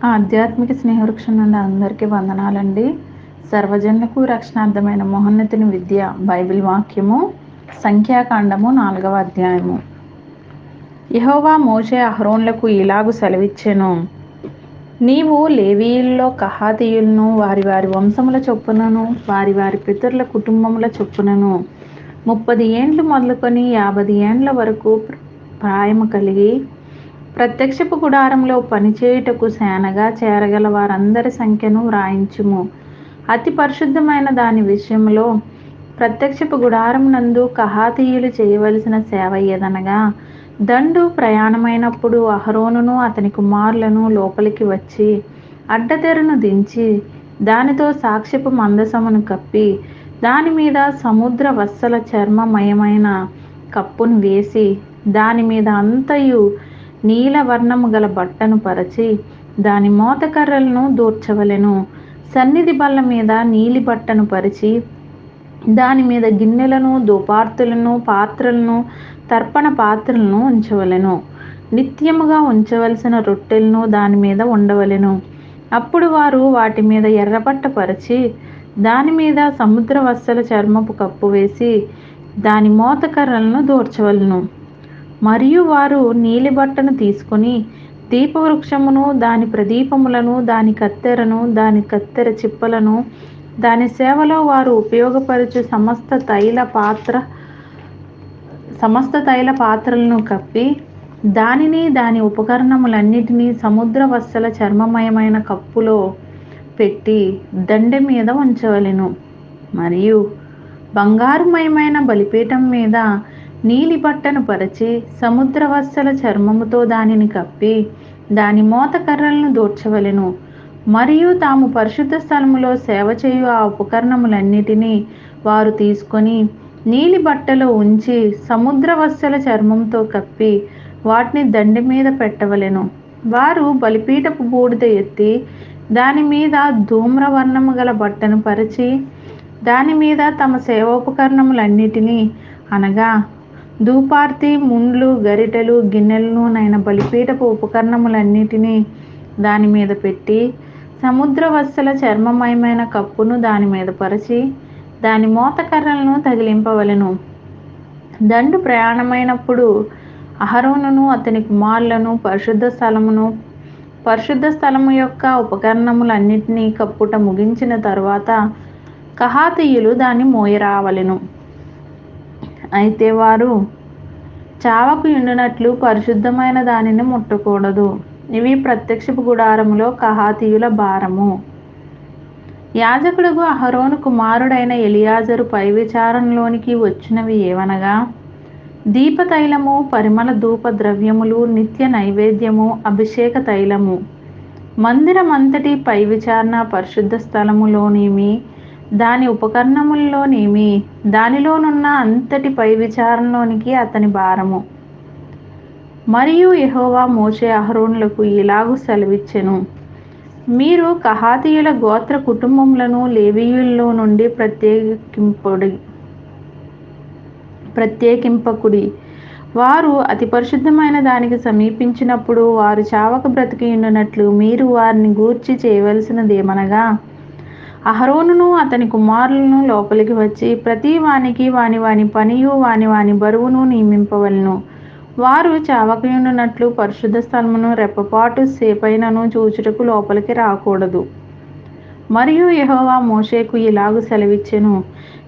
ఆధ్యాత్మిక స్నేహవృక్షం నుండి అందరికీ వందనాలండి. సర్వజనులకు రక్షణార్థమైన మహోన్నతిని విద్య బైబిల్ వాక్యము సంఖ్యాకాండము నాలుగవ అధ్యాయము. యహోవా మోషే అహ్రోన్లకు ఇలాగు సెలవిచ్చెను. నీవు లేవీయుల్లో కహాతీయులను వారి వారి వంశముల చొప్పునను వారి వారి పితరుల కుటుంబముల చొప్పునను ముప్పది ఏండ్లు మొదలుకొని యాభై ఏండ్ల వరకు ప్రాయము కలిగి ప్రత్యక్షపు గుడారంలో పనిచేయుటకు సేనగా చేరగల వారందరి సంఖ్యను వ్రాయించుము. అతి పరిశుద్ధమైన దాని విషయంలో ప్రత్యక్షపు గుడారం నందు కహాతీయులు చేయవలసిన సేవ ఏదనగా దండు ప్రయాణమైనప్పుడు అహరోనును అతని కుమారులను లోపలికి వచ్చి అడ్డతెరను దించి దానితో సాక్ష్యపు మందసమును కప్పి దాని మీద సముద్ర వత్సల చర్మమయమైన కప్పును వేసి దాని మీద అంతయు నీలవర్ణము గల బట్టను పరచి దాని మోతకర్రలను దూర్చవలెను. సన్నిధి బల్ల మీద నీలి బట్టను పరిచి దాని మీద గిన్నెలను దుపార్తులను పాత్రలను తర్పణ పాత్రలను ఉంచవలెను. నిత్యముగా ఉంచవలసిన రొట్టెలను దాని మీద ఉండవలెను అప్పుడు వారు వాటి మీద ఎర్రబట్ట పరిచి దాని మీద సముద్ర వస్తల చర్మపు కప్పు వేసి దాని మోతకర్రలను దూర్చవలను. మరియు వారు నీలి బట్టను తీసుకొని దీపవృక్షమును దాని ప్రదీపములను దాని కత్తెరను దాని కత్తెర చిప్పలను దాని సేవలో వారు ఉపయోగపరచు సమస్త తైల పాత్ర సమస్త తైల పాత్రలను కప్పి దానిని దాని ఉపకరణములన్నిటినీ సముద్ర వత్సల చర్మమయమైన కప్పులో పెట్టి దండె మీద ఉంచవలెను మరియు బంగారుమయమైన బలిపీఠం మీద నీలి బట్టను పరిచి సముద్రవత్సల చర్మముతో దానిని కప్పి దాని మోత కర్రలను దూర్చవలెను. మరియు తాము పరిశుద్ధ స్థలములో సేవ చేయు ఆ ఉపకరణములన్నిటినీ వారు తీసుకొని నీలి బట్టలో ఉంచి సముద్రవత్సల చర్మంతో కప్పి వాటిని దండి మీద పెట్టవలెను. వారు బలిపీఠపు బూడిద ఎత్తి దాని మీద ధూమ్రవర్ణము గల బట్టను పరిచి దాని మీద తమ సేవోపకరణములన్నిటినీ అనగా ధూపార్తి ముండ్లు గరిటెలు గిన్నెలను నైన బలిపీఠపు ఉపకరణములన్నిటినీ దాని మీద పెట్టి సముద్రవత్సల చర్మమయమైన కప్పును దాని మీద పరిచి దాని మోతకర్రలను తగిలింపవలెను. దండు ప్రయాణమైనప్పుడు అహరోనును అతని కుమారులను పరిశుద్ధ స్థలమును పరిశుద్ధ స్థలము యొక్క ఉపకరణములన్నిటినీ కప్పుట ముగించిన తర్వాత కహాతీయులు దాన్ని మోయరావలెను. అయితే వారు చావకు ఎండునట్లు పరిశుద్ధమైన దానిని ముట్టకూడదు. ఇవి ప్రత్యక్షపు గుడారములో కహాతీయుల భారము. యాజకుడుగు అహరోను కుమారుడైన ఎలియాజరు పై విచారణలోనికి వచ్చినవి ఏవనగా దీపతైలము పరిమళ ధూప ద్రవ్యములు నిత్య నైవేద్యము అభిషేక తైలము. మందిరమంతటి పై విచారణ పరిశుద్ధ స్థలములోనేమి దాని ఉపకరణముల్లోనేమి? దానిలోనున్న అంతటి పై విచారణలోనికి అతని భారము. మరియు యహోవా మోసే అహరోన్లకు ఇలాగు సెలవిచ్చెను. మీరు కహాతీయుల గోత్ర కుటుంబములను లేవీయుల్లో నుండి ప్రత్యేకింపుడి ప్రత్యేకింపకుడి. వారు అతి పరిశుద్ధమైన దానికి సమీపించినప్పుడు వారు చావక బ్రతికి ఉండినట్లు మీరు వారిని గూర్చి చేయవలసినదేమనగా అహరోనును అతని కుమారులను లోపలికి వచ్చి ప్రతి వానికి వాని వాని పనియు వాని వాని బరువును నియమింపవలను. వారు చావకయుండునట్లు పరిశుద్ధ స్థలమును రెప్పపాటు సేపైనను చూచుటకు లోపలికి రాకూడదు. మరియు యహోవా మోషేకు ఇలాగు సెలవిచ్చెను.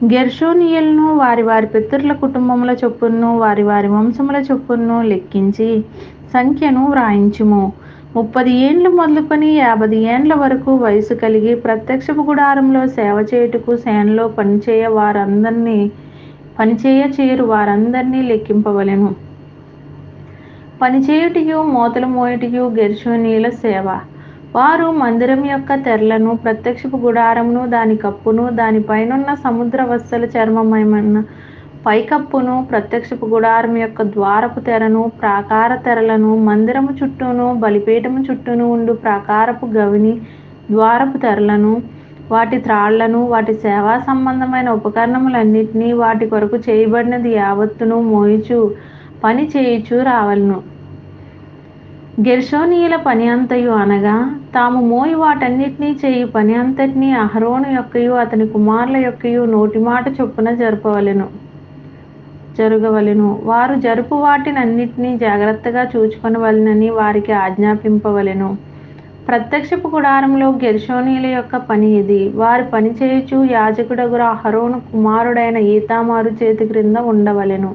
గెర్షోనియలను వారి వారి పితరుల కుటుంబముల చొప్పును వారి వారి వంశముల చొప్పును లెక్కించి సంఖ్యను వ్రాయించుము. ముప్పది ఏండ్లు మొదలుకొని యాభై ఏండ్ల వరకు వయసు కలిగి ప్రత్యక్షపు గుడారంలో సేవ చేయుటకు సేనలో పనిచేయ వారందరినీ పనిచేయ చేయరు వారందరినీ లెక్కింపవలెను. పనిచేయుటియు మూతలు మోయుటియు గెర్షోనీల సేవ. వారు మందిరం యొక్క తెరలను ప్రత్యక్షపు గుడారమును దాని కప్పును దానిపైనున్న సముద్ర వస్తల చర్మమైన పైకప్పును ప్రత్యక్షపు గుడారం యొక్క ద్వారపు తెరను ప్రాకార తెరలను మందిరము చుట్టూను బలిపీఠము చుట్టూను ఉండు ప్రాకారపు గవిని ద్వారపు తెరలను వాటి త్రాళ్ళను వాటి సేవా సంబంధమైన ఉపకరణములన్నిటినీ వాటి కొరకు చేయబడినది యావత్తును మోయిచు పని చేయిచు రావలను. గెర్షోనీయుల పని అంతయు అనగా తాము మోయి వాటన్నిటినీ చేయు పని అంతటినీ అహరోను యొక్కయు అతని కుమారుల యొక్కయు నోటి మాట చొప్పున జరపవలెను. జరగవలెను. వారు జరుపు వాటినన్నిటినీ జాగ్రత్తగా చూచుకొనవలెనని వారికి ఆజ్ఞాపింపవలెను. ప్రత్యక్షపు గుడారంలో గెర్షోనీల యొక్క పని ఇది. వారి పనిచేయుచు యాజకుడగుర హరోను కుమారుడైన ఈతామారు చేతి క్రింద ఉండవలెను.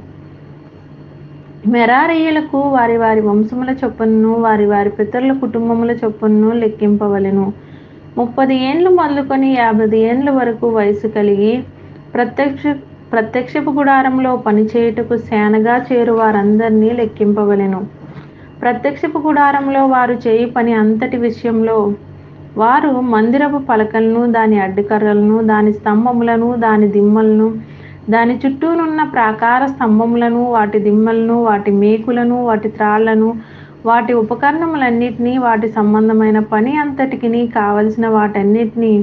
మెరారీయులకు వారి వారి వంశముల చొప్పును వారి వారి పితరుల కుటుంబముల చొప్పును లెక్కింపవలెను. ముప్పది ఏండ్లు మొదలుకొని యాభై ఏండ్ల వరకు వయసు కలిగి ప్రత్యక్ష ప్రత్యక్షపు గుడారంలో పనిచేయుటకు సేనగా చేరు వారందరినీ లెక్కింపవలెను. ప్రత్యక్షపు గుడారంలో వారు చేయి పని అంతటి విషయంలో వారు మందిరపు పలకలను దాని అడ్డుకర్రలను దాని స్తంభములను దాని దిమ్మలను దాని చుట్టూనున్న ప్రాకార స్తంభములను వాటి దిమ్మలను వాటి మేకులను వాటి త్రాళ్ళను వాటి ఉపకరణములన్నిటినీ వాటి సంబంధమైన పని అంతటికి కావలసిన వాటన్నిటినీ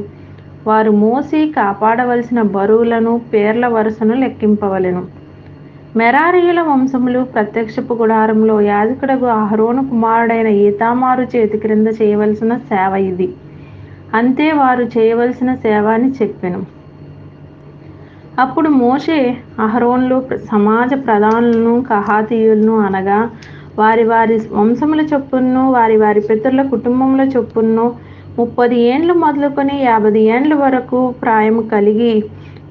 వారు మోసి కాపాడవలసిన బరువులను పేర్ల వరుసను లెక్కింపవలెను. మెరారీయుల వంశములు ప్రత్యక్షపు గుడారంలో యాజకుడగు అహరోను కుమారుడైన ఈతామారు చేతి క్రింద చేయవలసిన సేవ ఇది. అంతే వారు చేయవలసిన సేవ అని చెప్పెను. అప్పుడు మోషే అహరోన్లు సమాజ ప్రధానులను కహాతీయులను అనగా వారి వారి వంశముల చొప్పును వారి వారి పితరుల కుటుంబముల చొప్పును ముప్పది ఏండ్లు మొదలుకొని యాభై ఏండ్ల వరకు ప్రాయము కలిగి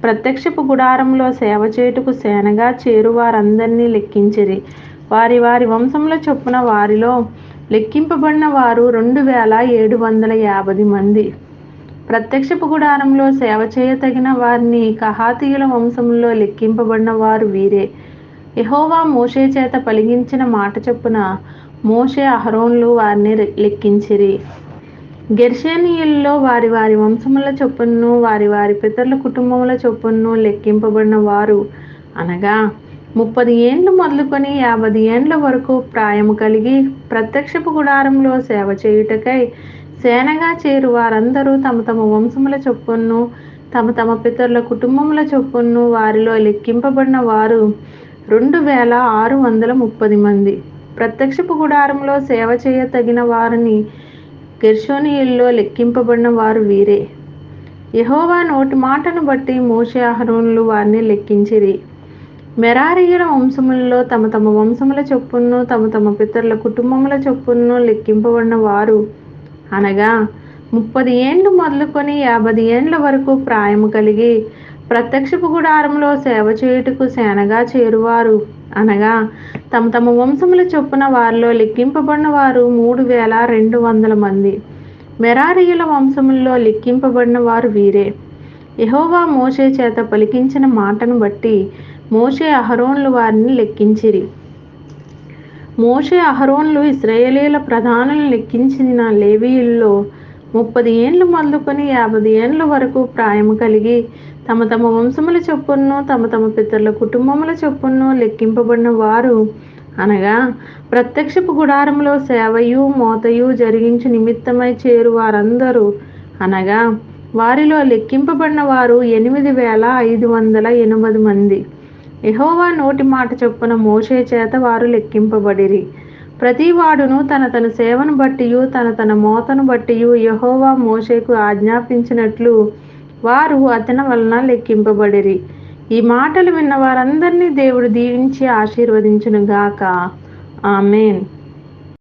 ప్రత్యక్షపు గుడారంలో సేవ చేయుటకు సేనగా చేరు వారందరినీ లెక్కించిరి. వారి వారి వంశంలో చొప్పున వారిలో లెక్కింపబడిన వారు రెండు వేల ఏడు వందల యాభై మంది. ప్రత్యక్షపు గుడారంలో సేవ చేయతగిన వారిని కహాతీయుల వంశంలో లెక్కింపబడిన వారు వీరే. యహోవా మోషే చేత పలిగించిన మాట చొప్పున మోషే అహరోన్లు వారిని లెక్కించిరి. గెర్షేనీయుల్లో వారి వారి వంశముల చొప్పును వారి వారి పితరుల కుటుంబముల చొప్పును లెక్కింపబడిన వారు. అనగా ముప్పది ఏండ్లు మొదలుకొని యాభై ఏండ్ల వరకు ప్రాయము కలిగి ప్రత్యక్షపు గుడారంలో సేవ చేయుటకై సేనగా చేరు వారందరూ తమ తమ వంశముల చొప్పును తమ తమ పితరుల కుటుంబముల చొప్పును వారిలో లెక్కింపబడిన వారు రెండు వేల ఆరు వందల ముప్పది మంది. ప్రత్యక్షపు గుడారంలో సేవ చేయతగిన వారిని గెర్షోనియుల్లో లెక్కింపబడిన వారు వీరే. యహోవా నోటి మాటను బట్టి మోషే అహరోన్లు వారిని లెక్కించిరి. మెరారీయుల వంశములలో తమ తమ వంశముల చొప్పును తమ తమ పితరుల కుటుంబముల చొప్పును లెక్కింపబడిన వారు. అనగా ముప్పది ఏండ్లు మొదలుకొని యాభై ఏండ్ల వరకు ప్రాయము కలిగి ప్రత్యక్షపు గుడారంలో సేవ చేయుటకు సేనగా చేరువారు. అనగా తమ తమ వంశముల చొప్పున వారిలో లెక్కింపబడిన వారు మూడు వేల రెండు వందల మంది. మెరారియుల వంశముల్లో లెక్కింపబడిన వారు. వీరే యహోవా మోషే చేత పలికించిన మాటను బట్టి మోషే అహరోన్లు వారిని లెక్కించిరి. మోషే అహరోన్లు ఇస్రాయేలీల ప్రధానులను లెక్కించిన లేవీయుల్లో ముప్పది ఏండ్లు మొదలుకొని యాభై ఏండ్ల వరకు ప్రాయం కలిగి తమ తమ వంశముల చొప్పును తమ తమ పితరుల కుటుంబముల చొప్పును లెక్కింపబడిన వారు. అనగా ప్రత్యక్షపు గుడారంలో సేవయు మోతయు జరిగించు నిమిత్తమై చేరు వారందరూ అనగా వారిలో లెక్కింపబడిన వారు ఎనిమిది వేల ఐదు వందల ఎనిమిది మంది. ఎహోవా నోటి మాట చొప్పున మోషే చేత వారు లెక్కింపబడిరి. ప్రతివాడును తన తన సేవను బట్టియు తన తన మోతను బట్టియు యహోవా మోషేకు ఆజ్ఞాపించినట్లు వారు అతని వలన లెక్కింపబడిరి. ఈ మాటలు విన్న వారందరినీ దేవుడు దీవించి ఆశీర్వదించును గాక ఆమెన్.